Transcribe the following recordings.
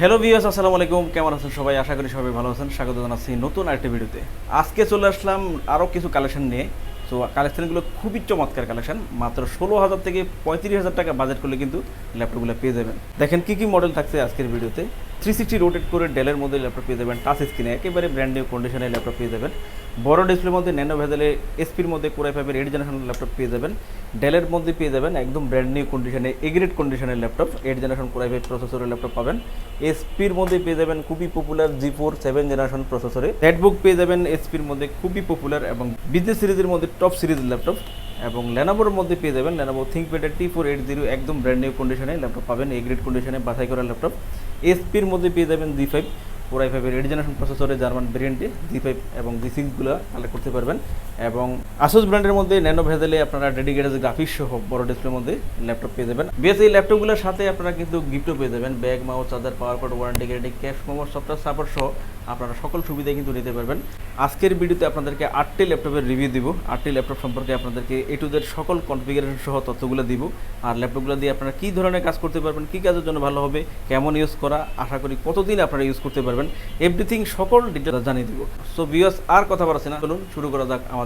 Hello viewers আসসালামু আলাইকুম। কেমন আছেন সবাই? আশা করি সবাই ভালো আছেন। স্বাগত জানাচ্ছি নতুন আরেকটি ভিডিওতে। আজকে চলে আসলাম আরও কিছু কালেকশন নিয়ে। সো কালেকশনগুলো খুবই চমৎকার কালেকশন মাত্র ষোলো হাজার থেকে পঁয়ত্রিশ হাজার টাকা বাজেট করলে কিন্তু ল্যাপটপগুলো পেয়ে যাবেন। দেখেন কী কী মডেল থাকছে আজকের ভিডিওতে। থ্রি সিক্সটি রোটেট করে ডেলের মধ্যে ল্যাপটপ পেয়ে যাবেন। টাচ স্ক্রিনে একেবারে ব্র্যান্ড নিউ কন্ডিশনে ল্যাপটপ পেয়ে যাবেন। বড় ডিসপ্লের মধ্যে ন্যানো ভেজেলে এসপির মধ্যে কোরাই ফাইভের এইট জেনারেশন ল্যাপটপ পেয়ে যাবেন। ডেলের মধ্যে পেয়ে যাবেন একদম ব্র্যান্ড নিউ কন্ডিশনে এগ্রেড কন্ডিশনের laptop eight generation core i five প্রসেসরের ল্যাপটপ পাবেন। এসপির মধ্যে পেয়ে যাবেন খুবই popular G four seven generation প্রসেসরে নেটবুক পেয়ে যাবেন এসপির মধ্যে খুবই পপুলার এবং বিজনেস সিরিজের মধ্যে টপ সিরিজ ল্যাপটপ এবং লেনোভোর মধ্যে পেয়ে যাবেন লেনোভো থিঙ্কপ্যাডের টি ফোর এইট জিরো একদম ব্র্যান্ড নিউ কন্ডিশনে ল্যাপটপ পাবেন। এ গ্রেড কন্ডিশনে বাছাই করা ল্যাপটপ এসপির মধ্যে পেয়ে যাবেন জি ফাইভ ফোর আই ফাইভের এইট জেনারেশন প্রসেসরে জার্মান ভেরিয়েন্টে জি ফাইভ এবং জি সিক্সগুলো কালেক্ট করতে পারবেন। এবং আসুস ব্র্যান্ডের মধ্যে ন্যানো ভেজেলে আপনারা ডেডিকেটেড গ্রাফিক্স সহ বড় ডিসপ্লের মধ্যে ল্যাপটপ পেয়ে যাবেন। বেশ এই ল্যাপটপগুলোর সাথে আপনারা কিন্তু গিফটও পেয়ে যাবেন। Bag mouse charger power cord warranty guarantee cash memo software support সহ আপনারা সকল সুবিধা কিন্তু নিতে পারবেন। আজকের ভিডিওতে আপনাদেরকে আটটি ল্যাপটপের রিভিউ দিব। আটটি ল্যাপটপ সম্পর্কে আপনাদেরকে এ টু জেড সকল কনফিগারেশন সহ তথ্যগুলো দিব। আর ল্যাপটপগুলো দিয়ে আপনারা কী ধরনের কাজ করতে পারবেন, কী কাজের জন্য ভালো হবে, কেমন ইউজ করা, আশা করি কতদিন আপনারা ইউজ করতে পারবেন এভরিথিং সকল ডিটেলস জানিয়ে দিব। সো ভিউয়ার্স আর কথা বলছি না। চলুন শুরু করা যাক আমাদের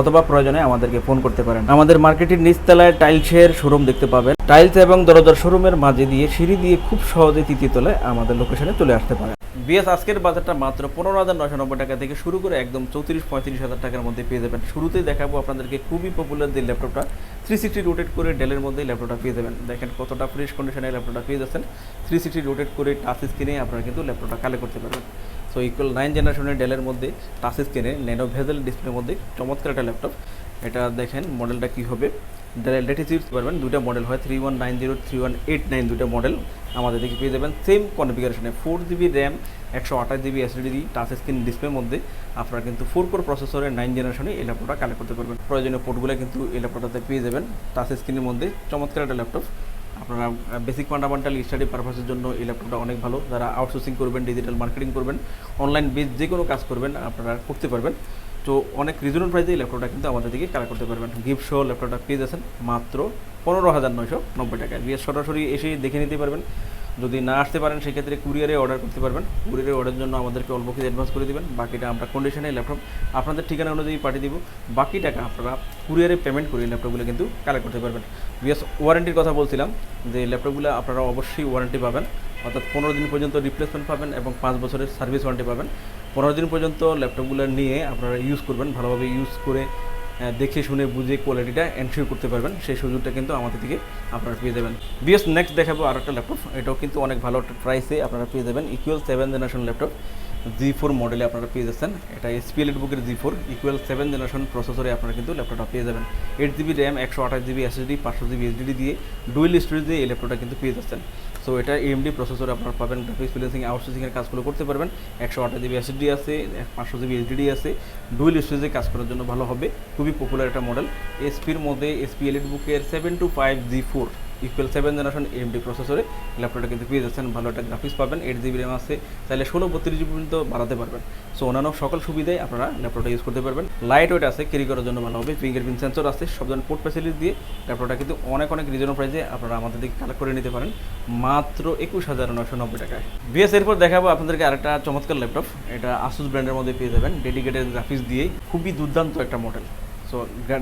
অথবা প্রয়োজনে আমাদেরকে ফোন করতে পারেন। আমাদের মার্কেটের নিচতলায় টাইলসের শোরুম দেখতে পাবেন। টাইলস এবং দরজার শোরুমের মাঝে দিয়ে সিঁড়ি দিয়ে খুব সহজে তৃতীয় তলায় আমাদের লোকেশনে চলে আসতে পারেন। বিএস, আজকের বাজারটা মাত্র পনেরো হাজার নশো নব্বই টাকা থেকে শুরু করে একদম চৌত্রিশ পঁয়ত্রিশ হাজার টাকার মধ্যে পেয়ে যাবেন। শুরুতেই দেখাবো আপনাদেরকে খুবই পপুলার যে ল্যাপটপটা থ্রি সিক্সটি রোটেট করে ডেলের মধ্যে ল্যাপটপটা পেয়ে যাবেন। দেখেন কতটা ফ্রেশ কন্ডিশনে ল্যাপটপটা পেয়ে যাচ্ছেন। থ্রি সিক্সটি রোটেট করে টাচ স্ক্রিনে আপনারা কিন্তু ল্যাপটপটা কালেক্ট করতে পারবেন। সো ইকুয়াল নাইন জেনারেশনের ডেলের মধ্যে টাচ স্ক্রিনে ন্যানো ভেজেল ডিসপ্লের মধ্যে চমৎকার একটা ল্যাপটপ। এটা দেখেন মডেলটা কী হবে? ইউজ পারবেন দুটা মডেল হয় three one nine zero three one eight nine দুটো মডেল আমাদের দেখে পেয়ে যাবেন। সেম কনফিগারেশনে ফোর জিবি র্যাম একশো আঠাশ জিবি এসএসডি টাচ স্ক্রিন ডিসপ্লের মধ্যে। আপনারা কিন্তু ফোর কোর প্রসেসরের নাইন জেনারেশনে এই ল্যাপটপটা কালেক্ট করতে পারবেন। প্রয়োজনীয় পোর্টগুলো কিন্তু এই ল্যাপটপটাতে পেয়ে যাবেন। টাচ স্ক্রিনের মধ্যে চমৎকার একটা ল্যাপটপ আপনারা বেসিক ফান্ডামেন্টাল স্টাডি পারপাসের জন্য এই ল্যাপটপটা অনেক ভালো। যারা আউটসোর্সিং করবেন ডিজিটাল মার্কেটিং করবেন অনলাইন বেস যে কোনো কাজ করবেন, আপনারা করতে পারবেন। তো অনেক রিজনেবল প্রাইসে এই ল্যাপটপটা কিন্তু আমাদের দিকে কালেক্ট করতে পারবেন। গিফট সহ ল্যাপটপটা পেয়ে যাচ্ছেন মাত্র পনেরো হাজার নয়শো নব্বই টাকায়। বিএস সরাসরি এসে দেখে নিতে পারবেন। যদি না আসতে পারেন, সেক্ষেত্রে কুরিয়ারে অর্ডার করতে পারবেন। কুরিয়ারে অর্ডারের জন্য আমাদেরকে অল্প কিছু অ্যাডভান্স করে দেবেন। বাকিটা আমরা কন্ডিশনে ল্যাপটপ আপনাদের ঠিকানা অনুযায়ী পাঠিয়ে দিব। বাকি টাকা আপনারা কুরিয়ারে পেমেন্ট করে ল্যাপটপগুলো কিন্তু কালেক্ট করতে পারবেন। বিএস ওয়ারেন্টির কথা বলছিলাম যে ল্যাপটপগুলো আপনারা অবশ্যই ওয়ারেন্টি পাবেন। অর্থাৎ পনেরো দিন পর্যন্ত রিপ্লেসমেন্ট পাবেন এবং পাঁচ বছরের সার্ভিস ওয়ারেন্টি পাবেন। পনেরো দিন পর্যন্ত ল্যাপটপগুলো নিয়ে আপনারা ইউজ করবেন, ভালোভাবে ইউজ করে দেখে শুনে বুঝে কোয়ালিটিটা এনশিওর করতে পারবেন। সেই সুযোগটা কিন্তু আমাদের থেকে আপনারা পেয়ে যাবেন। বিএস নেক্সট দেখাবো আর একটা ল্যাপটপ এটাও কিন্তু অনেক ভালো একটা প্রাইসে আপনারা পেয়ে যাবেন। Equal seven generation laptop G four মডেলে আপনারা পেয়ে যাচ্ছেন। এটা এসপিএল বুকের G four equal seven generation প্রসেসরে আপনারা কিন্তু ল্যাপটপটা পেয়ে যাবেন। এইট জিবি র্যাম একশো আঠাশ জিবি এসএসডি পাঁচশো জিবি এসডিডি দিয়ে ডুয়েল স্টোরেজ দিয়ে এই ল্যাপটপটা কিন্তু পেয়ে যাচ্ছেন। সো এটা এমডি প্রসেসরে আপনারা পাবেন গ্রাফিক্স ফিলেন্সিং আউটসোর্সিংয়ের কাজগুলো করতে পারবেন। একশো আঠাশ জিবি এসএসডি আছে পাঁচশো জিবি এসডিডি আছে। ডুয়েল স্টোরেজে কাজ করার জন্য ভালো হবে। খুবই পপুলার একটা মডেল এসপির মধ্যে এসপি এলিট বুকের seven two five G four equal seven generation AMD প্রসেসরে ল্যাপটপটা কিন্তু পেয়ে যাচ্ছেন, ভালো একটা গ্রাফিক্স পাবেন এইট জিবি র্যাম আছে, চাইলে ষোলো বত্রিশ জিবি পর্যন্ত বাড়াতে পারবেন। সো অন্যান্য সকল সুবিধায় আপনারা ল্যাপটপটা ইউজ করতে পারবেন। লাইট ওয়েট আছে ক্যারি করার জন্য ভালো হবে ফিঙ্গারপ্রিন্ট সেন্সর আছে, সব ধরনের পোর্ট ফ্যাসিলিটি দিয়ে ল্যাপটপটা কিন্তু অনেক অনেক রিজনেবল প্রাইসে আপনারা আমাদের দিকে কালেক্ট করে নিতে পারেন, মাত্র একুশ হাজার নশো নব্বই টাকায়। বিএস এরপর দেখাবো আপনাদেরকে আরেকটা চমৎকার ল্যাপটপ এটা আসুস ব্র্যান্ডের মধ্যে পেয়ে যাবেন ডেডিকেটেড গ্রাফিক্স দিয়ে খুবই দুর্দান্ত একটা মডেল সো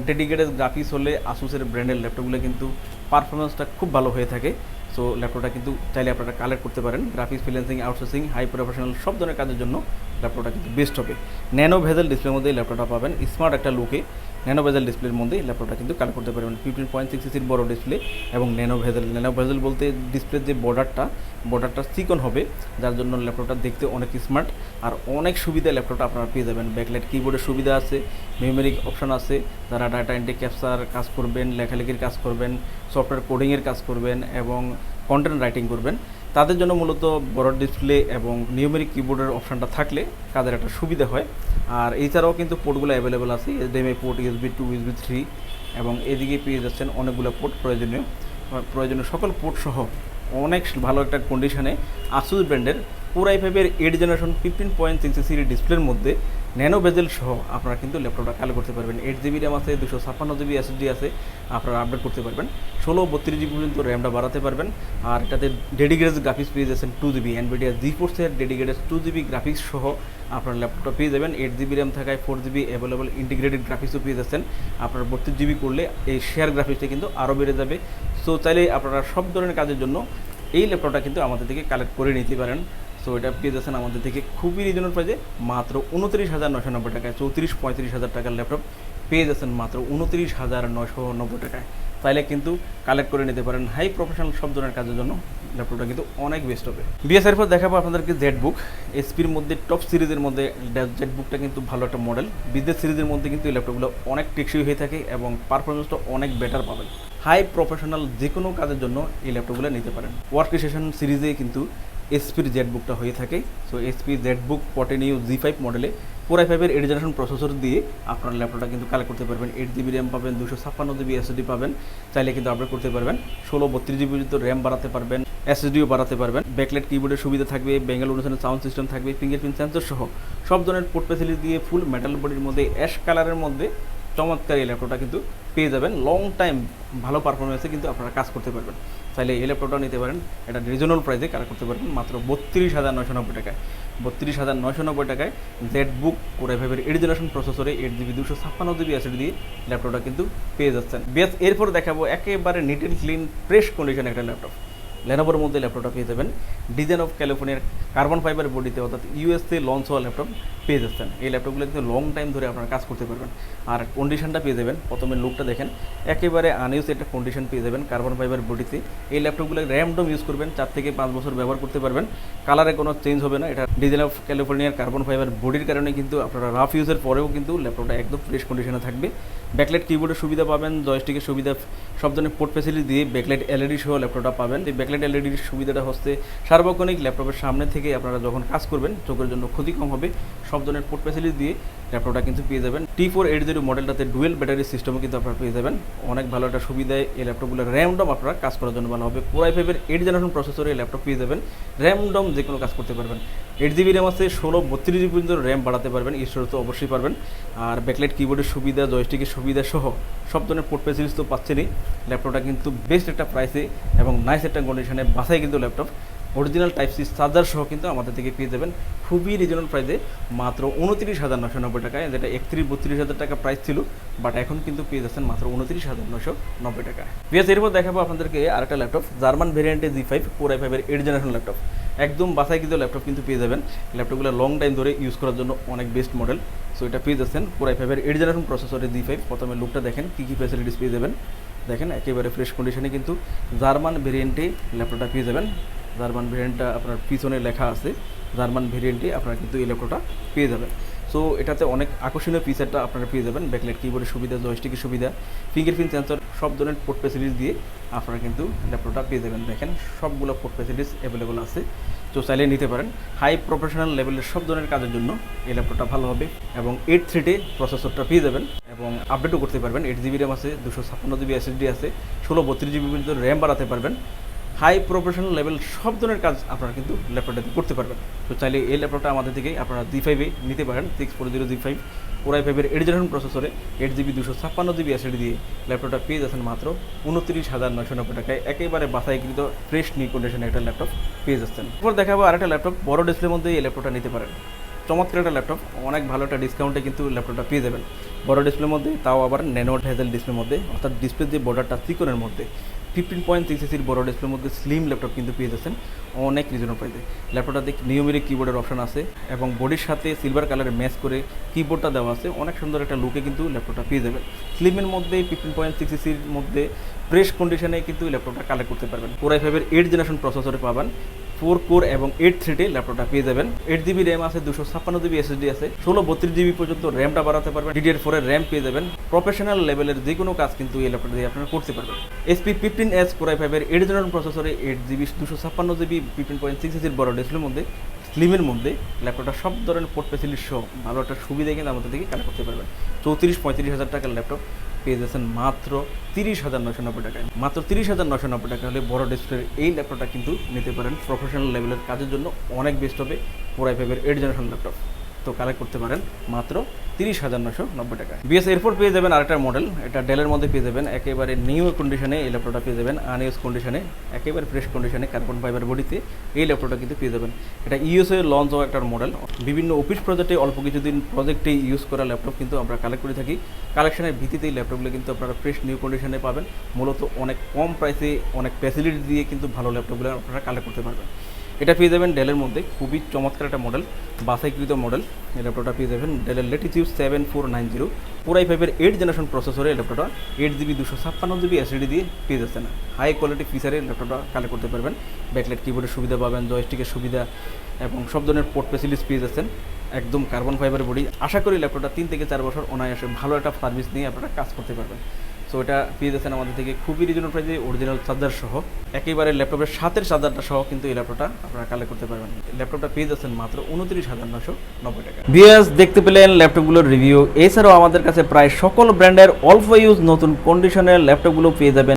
ডেডিকেটেড গ্রাফিক্স হলে আসুসের ব্র্যান্ডের ল্যাপটপগুলো কিন্তু পারফরমেন্সটা খুব ভালো হয়ে থাকে। সো ল্যাপটপটা কিন্তু চাইলে আপনারা কালেক্ট করতে পারেন। Graphics freelancing outsourcing high professional সব ধরনের কাজের জন্য ল্যাপটপটা কিন্তু বেস্ট হবে। ন্যানো ভেজেল ডিসপ্লের মধ্যে ল্যাপটপটা পাবেন। স্মার্ট একটা লুকে ন্যানো ভেজেল ডিসপ্লের মধ্যে ল্যাপটপটা কিন্তু কালেক্ট করতে পারবেন ফিফটিন পয়েন্ট সিক্স সিসির বড় ডিসপ্লে এবং ন্যানো ভেজেল ন্যানো ভেজেল বলতে ডিসপ্লের যে বর্ডারটা বর্ডারটা চিকন হবে, যার জন্য ল্যাপটপটা দেখতে অনেক স্মার্ট আর অনেক সুবিধা ল্যাপটপটা আপনারা পেয়ে যাবেন। ব্যাকলাইট কিবোর্ডের সুবিধা আছে মেমোরি অপশান আছে, যারা ডাটা এন্ট্রি ক্যাপচার কাজ করবেন, লেখালেখির কাজ করবেন সফটওয়্যার কোডিংয়ের কাজ করবেন এবং কন্টেন্ট রাইটিং করবেন। তাদের জন্য মূলত বড় ডিসপ্লে এবং নিউমেরিক কিবোর্ডের অপশানটা থাকলে কাজের একটা সুবিধা হয়। আর এছাড়াও কিন্তু পোর্টগুলো অ্যাভেলেবেল আছে, HDMI port USB two USB three এবং এদিকে পেয়ে যাচ্ছেন অনেকগুলো পোর্ট প্রয়োজনীয়। প্রয়োজনীয় সকল পোর্ট সহ অনেক ভালো একটা কন্ডিশনে আসুস ব্র্যান্ডের পুরাই ফাইভের eight generation fifteen point six সিরি ডিসপ্লের মধ্যে ন্যানো বেজেল সহ আপনারা কিন্তু ল্যাপটপটা কালো করতে পারবেন। এইট জিবি র্যাম আছে দুশো ছাপ্পান্ন জিবি এসএসডি আছে, আপনারা আপডেট করতে পারবেন। ষোলো, বত্রিশ জিবি পর্যন্ত র্যামটা বাড়াতে পারবেন। আর এটাতে ডেডিকেটেড গ্রাফিক্স পেয়ে যাচ্ছেন টু জিবি এনভিডিয়া জি ফোর্সের ডেডিকেটেড টু জিবি গ্রাফিক্স সহ আপনার ল্যাপটপটা পেয়ে যাবেন। এইট জিবি র্যাম থাকায় ফোর জিবি অ্যাভেলেবল ইন্টিগ্রেটেড গ্রাফিক্সও পেয়ে যাচ্ছেন। আপনার বত্রিশ জিবি করলে এই শেয়ার গ্রাফিক্সটা কিন্তু আরও বেড়ে যাবে। সো চাইলে আপনারা সব ধরনের কাজের জন্য এই ল্যাপটপটা কিন্তু আমাদের থেকে কালেক্ট করে নিতে পারেন। সো এটা পেয়ে যাচ্ছেন আমাদের থেকে খুবই রিজনেবল প্রাইজে মাত্র উনত্রিশ হাজার নশো নব্বই টাকায়, চৌত্রিশ পঁয়ত্রিশ হাজার টাকার ল্যাপটপ পেয়ে যাচ্ছেন মাত্র উনত্রিশ হাজার নশো নব্বই টাকায়। তাইলে কিন্তু কালেক্ট করে নিতে পারেন হাই প্রফেশনাল সব ধরনের কাজের জন্য। ল্যাপটপটা কিন্তু অনেক বেস্ট হবে। বিএসআর পর দেখাবো আপনাদেরকে জেড বুক এসপির মধ্যে টপ সিরিজের মধ্যে জেড বুকটা কিন্তু ভালো একটা মডেল বিদ্যুৎ সিরিজের মধ্যে কিন্তু এই ল্যাপটপগুলো অনেক টেকসই হয়ে থাকে এবং পারফরমেন্সটা অনেক বেটার পাবেন। হাই প্রফেশনাল যে কোনো কাজের জন্য এই ল্যাপটপগুলো নিতে পারেন। ওয়ার্ক স্টেশন সিরিজে কিন্তু এসপির জেড বুকটা হয়ে থাকে। So HP Z book fourteen U G five মডেলে ফোর আই ফাইভের এইট জেনারেশন প্রসেসর দিয়ে আপনার ল্যাপটপটা কিন্তু কালেক্ট করতে পারবেন। এইট জিবি র্যাম পাবেন দুশো ছাপ্পান্ন জিবি এসএসডি পাবেন। চাইলে কিন্তু আপডেট করতে পারবেন। ষোলো বত্রিশ জিবি পর্যন্ত র্যাম বাড়াতে পারবেন এসএসডিও বাড়াতে পারবেন। ব্যাকলেট কিবোর্ডের সুবিধা থাকবে বেঙ্গল অনুষ্ঠানের সাউন্ড সিস্টেম থাকবে ফিঙ্গারপ্রিন্ট সেন্সর সহ সব ধরনের পোর্ট ফেসিলিটি দিয়ে ফুল মেটাল বডির মধ্যে অ্যাশ কালারের মধ্যে চমৎকার এই ল্যাপটপটা কিন্তু পেয়ে যাবেন। লং টাইম ভালো পারফরমেন্সে কিন্তু আপনারা কাজ করতে পারবেন। চাইলে এই ল্যাপটপটা নিতে পারেন। এটা রিজনেবল প্রাইসে কালেক্ট করতে পারবেন, মাত্র বত্রিশ হাজার নয়শো নব্বই টাকায়। বত্রিশ হাজার নয়শো নব্বই টাকায় জেড বুক কোরে ভাইভের এইট জেনারেশন প্রসেসরে এইট জিবি দুশো ছাপ্পান্ন জিবি অ্যাসিড দিয়ে ল্যাপটপটা কিন্তু পেয়ে যাচ্ছেন। বেশ এরপর দেখাবো একেবারে neat and clean fresh condition একটা ল্যাপটপ লেনোভোর মধ্যে ল্যাপটপটা পেয়ে যাবেন। ডিজাইন অফ ক্যালিফোর্নিয়ার কার্বন ফাইবার বডিতে অর্থাৎ ইউএসএ লঞ্চ হওয়া ল্যাপটপ পেয়ে যাচ্ছেন। এই ল্যাপটপগুলো কিন্তু লং টাইম ধরে আপনারা কাজ করতে পারবেন। আর কন্ডিশনটা পেয়ে যাবেন। প্রথমে লুকটা দেখেন। একেবারে আনইউজ একটা কন্ডিশন পেয়ে যাবেন কার্বন ফাইবার বডিতে এই ল্যাপটপগুলো র্যামডম ইউজ করবেন। চার থেকে পাঁচ বছর ব্যবহার করতে পারবেন। কালারে কোনো চেঞ্জ হবে না। এটা ডিজাইন অফ ক্যালিফোর্নিয়ার কার্বন ফাইবার বডির কারণে কিন্তু আপনারা রাফ ইউজের পরেও কিন্তু ল্যাপটপটা একদম ফ্রেশ কন্ডিশনে থাকবে। ব্যাকলাইট কিবোর্ডের সুবিধা পাবেন। জয়স্টিকের সুবিধা সব ধরনের পোর্ট ফেসিলিটি দিয়ে ব্যাকলাইট এলইডি সহ ল্যাপটপটা পাবেন। এই এলইডির সুবিধাটা হচ্ছে সার্বক্ষণিক ল্যাপটপের সামনে থেকে আপনারা যখন কাজ করবেন, চোখের জন্য ক্ষতি কম হবে। সব ধরনের পোর্ট ফেসিলিটি দিয়ে ল্যাপটপটা কিন্তু পেয়ে যাবেন। টি ফোর এইট জিরো মডেলটাতে ডুয়েল ব্যাটারি সিস্টেমও কিন্তু আপনারা পেয়ে যাবেন। অনেক ভালো একটা সুবিধায় এই ল্যাপটপগুলো র্যামডম আপনারা কাজ করার জন্য ভালো হবে। পুরাই ফাইভের এইট জেনারেশন প্রসেসরে এই ল্যাপটপ পেয়ে যাবেন। র্যামডম যে কোনো কাজ করতে পারবেন। এইট জিবি র্যাম আছে, ষোলো বত্রিশ জিবি পর্যন্ত র্যাম বাড়াতে পারবেন। ঈশ্বর তো অবশ্যই পারবেন। আর ব্যাকলাইট কিবোর্ডের সুবিধা জয়স্টিকের সুবিধা সহ সব ধরনের পোর্ট ফেসিলিটি তো পাচ্ছেনই। ল্যাপটপটা কিন্তু বেস্ট একটা প্রাইসে এবং নাইস একটা কন্ডিশনে বাসায় কিন্তু laptop original type C charger সহ কিন্তু আমাদের থেকে পেয়ে যাবেন। খুবই রিজনেবল প্রাইসে মাত্র উনত্রিশ হাজার নশো নব্বই টাকায়, যেটা একত্রিশ বত্রিশ হাজার টাকা প্রাইস ছিল বাট এখন কিন্তু পেয়ে যাচ্ছেন মাত্র উনত্রিশ হাজার নশো নব্বই টাকা পিএস এরপর দেখাবো আপনাদেরকে আরেকটা ল্যাপটপ জার্মান ভেরিয়েন্টে জি ফাইভ ফোর আই ফাইভের এইট জেনারেশন ল্যাপটপ একদম বাসায় কিন্তু ল্যাপটপ কিন্তু পেয়ে যাবেন। ল্যাপটপগুলো লং টাইম ধরে ইউজ করার জন্য অনেক বেস্ট মডেল সো এটা পেয়ে যাচ্ছেন ফোর আই ফাইভের এইট জেনারেশন প্রসেসরে জি ফাইভ প্রথমে লুকটা দেখেন, কী কী ফ্যাসিলিটিস পেয়ে যাবেন। দেখেন, একেবারে ফ্রেশ কন্ডিশনে কিন্তু জার্মান ভেরিয়েন্টে ল্যাপটপটা পেয়ে যাবেন। জার্মান ভেরিয়েন্টটা আপনার পিছনে লেখা আছে। জার্মান ভেরিয়েন্টে আপনারা কিন্তু এই ল্যাপটপটা পেয়ে যাবেন। সো এটাতে অনেক আকর্ষণীয় ফিচারটা আপনারা পেয়ে যাবেন। ব্যাকলাইট কিবোর্ডের সুবিধা জয়স্টিকের সুবিধা ফিঙ্গারপ্রিন্ট সেন্সর সব ধরনের পোর্ট ফেসিলিটিস দিয়ে আপনারা কিন্তু ল্যাপটপটা পেয়ে যাবেন। দেখেন, সবগুলো পোর্ট ফেসিলিটিস অ্যাভেলেবল আছে। তো চাইলে নিতে পারেন। হাই প্রফেশনাল লেভেলের সব ধরনের কাজের জন্য এই ল্যাপটপটা ভালো হবে এবং এইট থ্রি ডে প্রসেসরটা পেয়ে যাবেন এবং আপডেটও করতে পারবেন। এইট জিবি র্যাম আছে, দুশো ছাপ্পান্ন জিবি এসএসডি আছে, ষোলো বত্রিশ জিবি পর্যন্ত র্যাম বাড়াতে পারবেন। হাই প্রফেশনাল লেভেল সব ধরনের কাজ আপনারা কিন্তু ল্যাপটপটাতে করতে পারবেন। তো চাইলে এই ল্যাপটপটা আমাদের থেকে আপনারা জি ফাইভে নিতে পারেন six four zero G five core i ফাইভের এইট জেনারেশন প্রসেসরে এইট জিবি দুশো ছাপ্পান্ন জিবি অ্যাসিড দিয়ে ল্যাপটপটা পেয়ে যাচ্ছেন মাত্র উনত্রিশ হাজার নশো নব্বই টাকায়। একেবারে বাসাইকৃত ফ্রেশ নিউ কন্ডিশনে একটা ল্যাপটপ পেয়ে যাচ্ছেন। এরপর দেখাবো আরেকটা ল্যাপটপ বড় ডিসপ্লের মধ্যে এই ল্যাপটপটা নিতে পারেন। চমৎকার একটা ল্যাপটপ অনেক ভালো একটা ডিসকাউন্টে কিন্তু ল্যাপটপটা পেয়ে যাবেন। বড় ডিসপ্লের মধ্যে, তাও আবার ন্যানো হেজেল ডিসপ্লের মধ্যে, অর্থাৎ ডিসপ্লে যে বর্ডারটা ত্রিকোণের মধ্যে ফিফটিন পয়েন্ট সিক্স সির বড় ডিসপ্লের মধ্যে স্লিম ল্যাপটপ কিন্তু পেয়ে যাচ্ছেন অনেক রিজনেবল প্রাইসে দেখ নিয়মের কিবোর্ডের অপশন আছে এবং বডির সাথে সিলভার কালারের ম্যাচ করে কিবোর্ডটা দেওয়া আছে, অনেক সুন্দর একটা লুকে কিন্তু ল্যাপটপটা পেয়ে যাবেন। স্লিমের মধ্যে ফিফটিন পয়েন্ট সিক্স সির মধ্যে ফ্রেশ কন্ডিশনে কিন্তু ল্যাপটপটা কালেক্ট করতে পারবেন। কোরাই ফাইভের এইট জেনারেশন প্রসেসরে পাবেন। ফোর কোর এবং এইট থ্রিটি ল্যাপটপটা পেয়ে যাবেন। এইট জিবি র্যাম আছে, দুশো ছাপ্পান্ন জিবি এসএসডি আছে, ষোলো বত্রিশ জিবি পর্যন্ত র্যামটা বাড়াতে পারবেন। ডিডিআর ফোরের র্যাম পেয়ে যাবেন। প্রফেশনাল লেভেলের যে কোনো কাজ কিন্তু এই ল্যাপটপ দিয়ে আপনারা করতে পারবেন। HP fifteen S core i ফাইভের এইট জেনারেল প্রসেসরে এইট জিবি, দুশো ছাপ্পান্ন জিবি ফিফটিন পয়েন্ট সিক্স ইঞ্চির বড় ডিসপ্লের মধ্যে স্লিমের মধ্যে ল্যাপটপটা সব ধরনের পোর্ট ফেসিলিটি সহ ভালো একটা সুবিধা কিন্তু আমাদের থেকে কানেক্ট করতে পারবেন। চৌত্রিশ পঁয়ত্রিশ হাজার টাকার ল্যাপটপ। পেয়ে যাচ্ছেন মাত্র তিরিশ হাজার নশো নব্বই টাকায়। মাত্র তিরিশ হাজার নশো নব্বই টাকা হলে বড় ডিসপ্লের এই ল্যাপটপটা কিন্তু নিতে পারেন প্রফেশনাল লেভেলের কাজের জন্য। অনেক বেস্ট হবে পুরাই ফাইভের এইট জেনারেশন ল্যাপটপ তো কালেক্ট করতে পারেন মাত্র তিরিশ হাজার নশো নব্বই টাকা। বিএস এরপর পেয়ে যাবেন আরেকটা মডেল এটা ডেলের মধ্যে পেয়ে যাবেন। একেবারে নিউ কন্ডিশনে এই ল্যাপটপটা পেয়ে যাবেন আনইউজ কন্ডিশনে একেবারে ফ্রেশ কন্ডিশনে কার্বন ফাইবার বডিতে এই ল্যাপটপটা কিন্তু পেয়ে যাবেন। এটা ইউএসএ লঞ্চ হওয়া একটা মডেল বিভিন্ন অফিস প্রজেক্টে অল্প কিছুদিন প্রজেক্টে ইউজ করা ল্যাপটপ কিন্তু আমরা কালেক্ট করে থাকি। কালেকশনের ভিত্তিতে এই ল্যাপটপগুলো কিন্তু আপনারা ফ্রেশ নিউ কন্ডিশনে পাবেন। মূলত অনেক কম প্রাইসে অনেক ফ্যাসিলিটি দিয়ে কিন্তু ভালো ল্যাপটপগুলো আপনারা কালেক্ট করতে পারবেন। এটা পেয়ে যাবেন ডেলের মধ্যে। খুবই চমৎকার একটা মডেল বাছাইকৃত মডেল এই ল্যাপটপটা পেয়ে যাবেন ডেলের Latitude seven four nine zero core i ফাইভের এইট জেনারেশন প্রসেসরে এই ল্যাপটপটা এইট জিবি দুশো ছাপ্পান্ন জিবি এসএডি দিয়ে পেয়ে যাচ্ছেন। হাই কোয়ালিটি ফিচারে ল্যাপটপটা কালেক্ট করতে পারবেন। ব্যাকলাইট কিবোর্ডের সুবিধা পাবেন জয়স্টিকের সুবিধা এবং সব ধরনের পোর্ট ফেসিলিটিস পেয়ে যাচ্ছেন। একদম কার্বন ফাইবার বডি আশা করি ল্যাপটপটা তিন থেকে চার বছর অনায়াসে ভালো একটা সার্ভিস নিয়ে আপনারা কাজ করতে পারবেন। সো এটা পেয়ে যাচ্ছেন আমাদের থেকে খুবই রিজনেবল প্রাইসে অরিজিনাল চার্জার সহ। একেবারে ল্যাপটপের সাতের চার্জারটা সহ কিন্তু এই ল্যাপটপটা আপনারা কালেক্ট করতে পারবেন। ল্যাপটপটা পেয়ে যাচ্ছেন মাত্র উনত্রিশ হাজার নশো নব্বই টাকা। বিএস দেখতে পেলেন ল্যাপটপগুলোর রিভিউ এছাড়াও আমাদের কাছে প্রায় সকল ব্র্যান্ডের অল্প ইউজ নতুন কন্ডিশনের ল্যাপটপগুলো পেয়ে যাবেন।